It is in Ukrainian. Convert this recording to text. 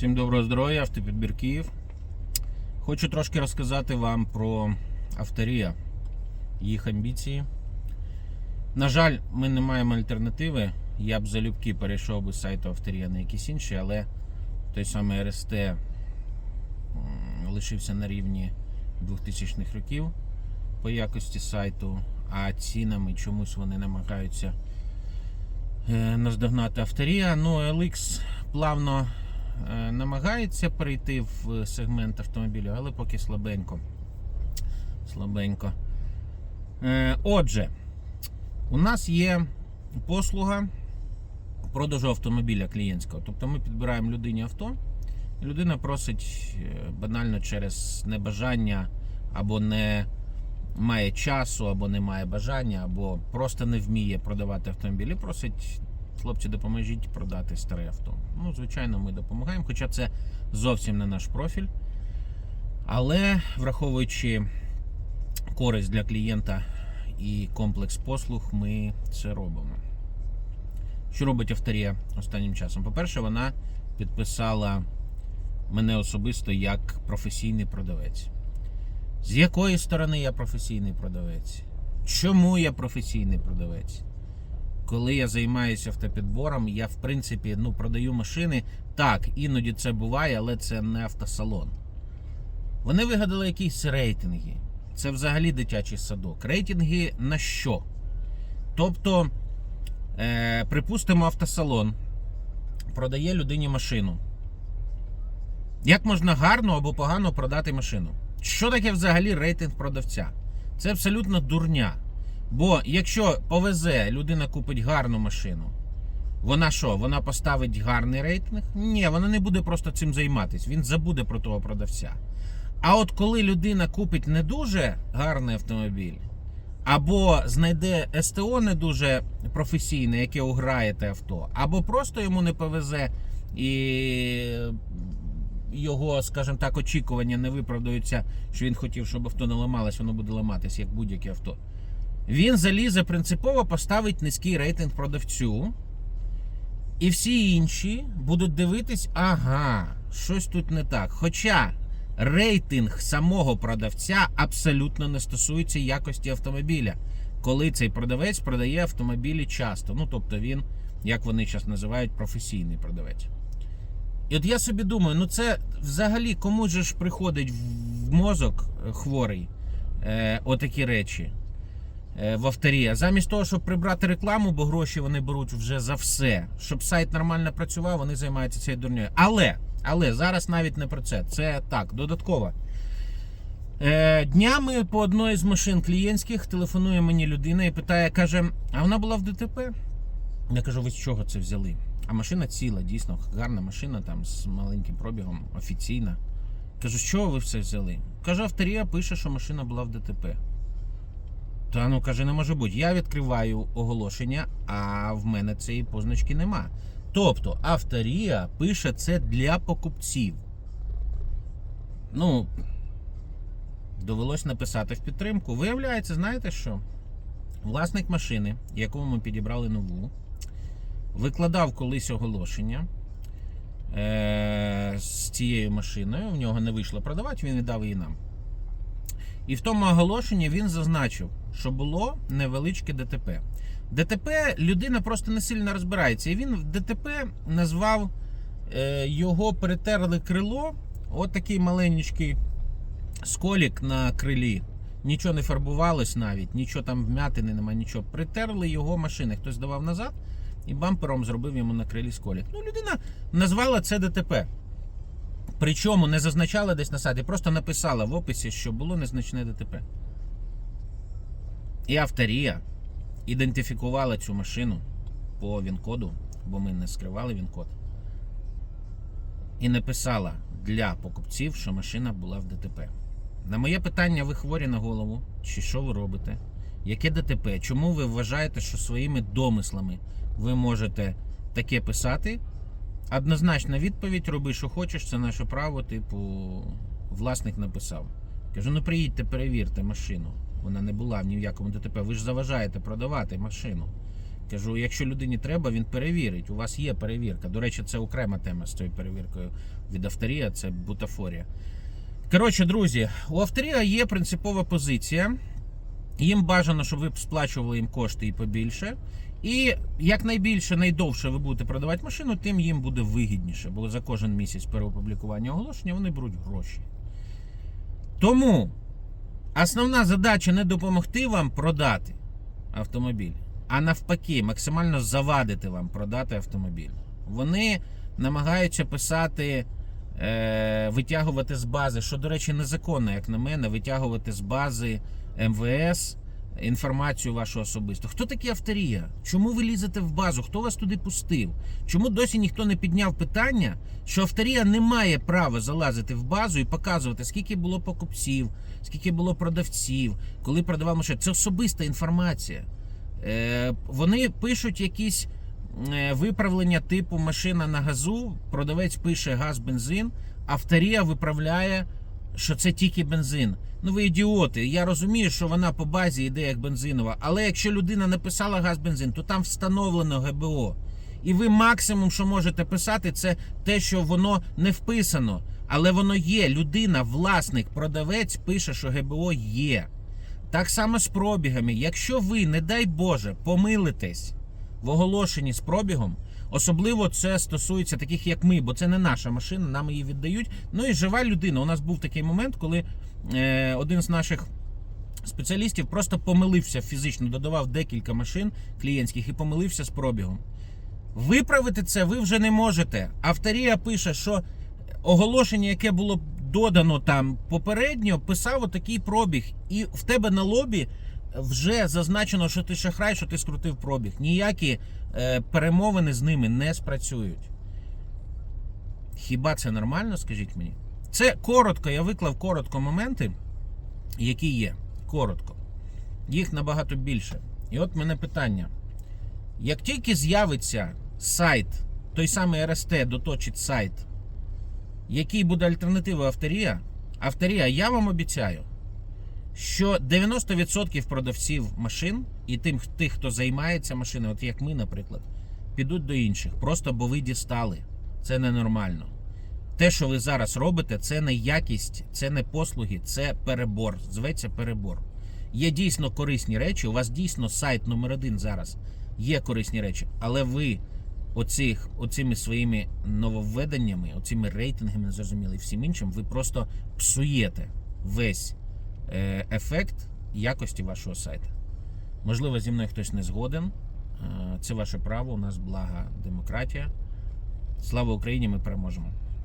Всім доброго здоров'я, автопідбір Київ. Хочу трошки розказати вам про авторія, їх амбіції. На жаль, ми не маємо альтернативи. Я б залюбки перейшов би з сайту авторія на якісь інші, але той самий РСТ лишився на рівні 2000-х років по якості сайту, а цінами чомусь вони намагаються е, наздогнати авторія. Ну, LX плавно намагається перейти в сегмент автомобілів, але поки слабенько. Слабенько. Е, Отже, у нас є послуга продажу автомобіля клієнтського. Тобто ми підбираємо людині авто, і людина просить е, банально через небажання або не має часу, або не має бажання, або просто не вміє продавати автомобіль. І просить хлопці, допоможіть продати старе авто. Ну, звичайно, ми допомагаємо, хоча це зовсім не наш профіль. Але враховуючи користь для клієнта і комплекс послуг, ми це робимо. Що робить авторія останнім часом? По-перше, вона підписала мене особисто як професійний продавець. З якої сторони я професійний продавець? Чому я професійний продавець? Коли я займаюся автопідбором, я в принципі ну, продаю машини. Так, іноді це буває, але це не автосалон. Вони вигадали якісь рейтинги. Це взагалі дитячий садок. Рейтинги на що? Тобто, е, припустимо, автосалон продає людині машину. Як можна гарно або погано продати машину? Що таке взагалі рейтинг продавця? Це абсолютно дурня. Бо якщо повезе, людина купить гарну машину, вона що? Вона поставить гарний рейтинг? Ні, вона не буде просто цим займатися. Він забуде про того продавця. А от коли людина купить не дуже гарний автомобіль, або знайде СТО не дуже професійне, яке уграє те авто, або просто йому не повезе і його, скажімо так, очікування не виправдаються, що він хотів, щоб авто не ламалось, воно буде ламатись, як будь-яке авто. Він залізе принципово поставить низький рейтинг продавцю. І всі інші будуть дивитись, ага, щось тут не так. Хоча рейтинг самого продавця абсолютно не стосується якості автомобіля, коли цей продавець продає автомобілі часто. Ну, тобто він, як вони зараз називають, професійний продавець. І от я собі думаю, ну це взагалі кому ж приходить в мозок е, хворий е, отакі речі е, в авторія. Замість того, щоб прибрати рекламу, бо гроші вони беруть вже за все. Щоб сайт нормально працював, вони займаються цією дурнею. Але, але зараз навіть не про це. Це так, додатково. Е, днями по одної з машин клієнтських телефонує мені людина і питає, каже: а вона була в ДТП? Я кажу, ви з чого це взяли? А машина ціла, дійсно, гарна машина там з маленьким пробігом, офіційна. Кажу, з чого ви все взяли? Каже, авторія пише, що машина була в ДТП. Та ну каже, не може бути. Я відкриваю оголошення, а в мене цієї позначки нема. Тобто авторія пише це для покупців. Ну, довелось написати в підтримку. Виявляється, знаєте що? Власник машини, яку ми підібрали нову, викладав колись оголошення е- з цією машиною. В нього не вийшло продавати, він віддав її нам. І в тому оголошенні він зазначив, що було невеличке ДТП. ДТП людина просто не сильно розбирається. І він в ДТП назвав е, його перетерли крило. От такий маленький сколік на крилі. Нічого не фарбувалось навіть, нічого там вмятини немає, нічого. Притерли його машини. Хтось давав назад і бампером зробив йому на крилі сколік. Ну, людина назвала це ДТП. Причому не зазначала десь на сайті, просто написала в описі, що було незначне ДТП. І авторія ідентифікувала цю машину по він-коду, бо ми не скривали він-код. І написала для покупців, що машина була в ДТП. На моє питання, ви хворі на голову, чи що ви робите? Яке ДТП? Чому ви вважаєте, що своїми домислами ви можете таке писати? Однозначна відповідь: роби, що хочеш, це наше право. Типу, власник написав. Кажу, ну приїдьте, перевірте машину. Вона не була ні в якому ДТП. Ви ж заважаєте продавати машину. Кажу, якщо людині треба, він перевірить. У вас є перевірка. До речі, це окрема тема з цією перевіркою від авторія, це бутафорія. Коротше, друзі, у авторія є принципова позиція. Їм бажано, щоб ви сплачували їм кошти і побільше. І якнайбільше, найдовше ви будете продавати машину, тим їм буде вигідніше, бо за кожен місяць переопублікування оголошення вони беруть гроші. Тому основна задача не допомогти вам продати автомобіль, а навпаки, максимально завадити вам продати автомобіль. Вони намагаються писати, е, витягувати з бази, що, до речі, незаконно, як на мене, витягувати з бази МВС інформацію вашу особисту. Хто такі авторія? Чому ви лізете в базу? Хто вас туди пустив? Чому досі ніхто не підняв питання, що авторія не має права залазити в базу і показувати, скільки було покупців, скільки було продавців, коли продавав машину? Це особиста інформація. Е, вони пишуть якісь е, виправлення типу машина на газу, продавець пише газ, бензин, авторія виправляє, що це тільки бензин. Ну ви ідіоти. Я розумію, що вона по базі йде як бензинова, але якщо людина написала газ бензин, то там встановлено ГБО. І ви максимум, що можете писати, це те, що воно не вписано. Але воно є. Людина, власник, продавець пише, що ГБО є. Так само з пробігами. Якщо ви, не дай Боже, помилитесь в оголошенні з пробігом, особливо це стосується таких, як ми, бо це не наша машина, нам її віддають. Ну і жива людина. У нас був такий момент, коли е, один з наших спеціалістів просто помилився фізично, додавав декілька машин клієнтських і помилився з пробігом. Виправити це ви вже не можете. Авторія пише, що оголошення, яке було додано там попередньо, писав отакий пробіг, і в тебе на лобі вже зазначено, що ти шахрай, що ти скрутив пробіг. Ніякі е, перемовини з ними не спрацюють. Хіба це нормально, скажіть мені? Це коротко, я виклав коротко моменти, які є. Коротко. Їх набагато більше. І от мене питання. Як тільки з'явиться сайт, той самий РСТ доточить сайт, який буде альтернативою авторія, авторія, я вам обіцяю, що 90% продавців машин і тим, тих, хто займається машиною, от як ми, наприклад, підуть до інших, просто бо ви дістали. Це ненормально. Те, що ви зараз робите, це не якість, це не послуги, це перебор. Зветься перебор. Є дійсно корисні речі. У вас дійсно сайт номер один зараз є корисні речі, але ви оцих, оцими своїми нововведеннями, оцими рейтингами, незрозуміло, і всім іншим, ви просто псуєте весь ефект якості вашого сайту. Можливо, зі мною хтось не згоден. Е, Це ваше право. У нас блага демократія. Слава Україні! Ми переможемо.